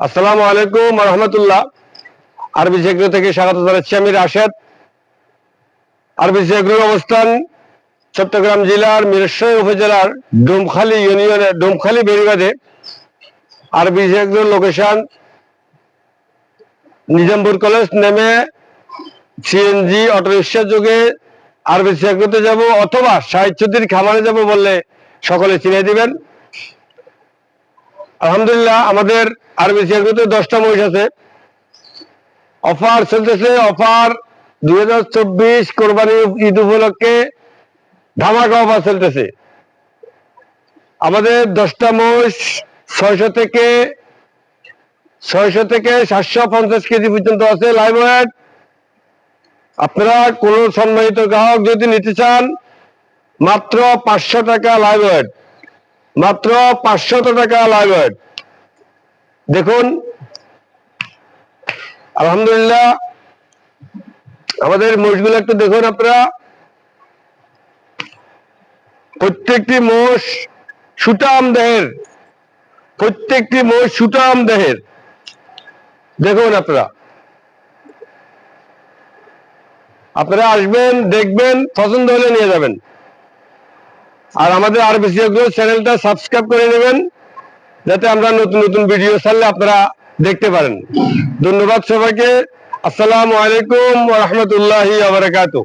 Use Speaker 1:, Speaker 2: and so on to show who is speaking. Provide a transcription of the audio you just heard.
Speaker 1: আসসালামু আলাইকুম রহমতুল্লাহ আরবি সেগ্রো থেকে স্বাগত জানাচ্ছি আমি রাশেদ। আরবি সেগ্রোর অবস্থান চট্টগ্রাম জেলার মিরসরাই উপজেলার ডোমখালী ইউনিয়নের ডোমখালী বেরিবাদে আরবি সেগ্রোর লোকেশন নিজামপুর কলেজ নেমে সিএনজি অটোরিক্সা যোগে আরবি সেগ্রোতে যাব, অথবা সাহিত্যদের খামারে যাব বললে সকলে চিনে দিবেন। আলহামদুলিল্লাহ, আমাদের আরবি সেগুলোতে দশটা মহিষ আছে। অফার চলতেছে, অফার দুই হাজার চব্বিশ কোরবানি ঈদ উপলক্ষে ধামাকা অফার চলতেছে। আমাদের দশটা মহিষ ছয়শো থেকে ছয়শো থেকে সাতশো পঞ্চাশ কেজি পর্যন্ত আছে লাইভ ওয়েট আপনারা কোন সম্মানিত গ্রাহক যদি নিতে চান, মাত্র পাঁচশো টাকা লাইভ মাত্র পাঁচশত টাকা লাগবে দেখুন, আলহামদুলিল্লাহ, আমাদের মোষগুলো একটু দেখুন আপনারা। প্রত্যেকটি মোষ সুটাম দেহের। প্রত্যেকটি মোষ সুটাম দেহের। দেখুন আপনারা। আপনারা আসবেন, দেখবেন, পছন্দ হলে নিয়ে যাবেন। আর আমাদের আর বেশি চ্যানেলটা সাবস্ক্রাইব করে নেবেন, যাতে আমরা নতুন নতুন ভিডিও ছাড়লে আপনারা দেখতে পারেন। ধন্যবাদ সবাইকে। আসসালামু আলাইকুম রহমতুল্লাহ আবরাকাতুহ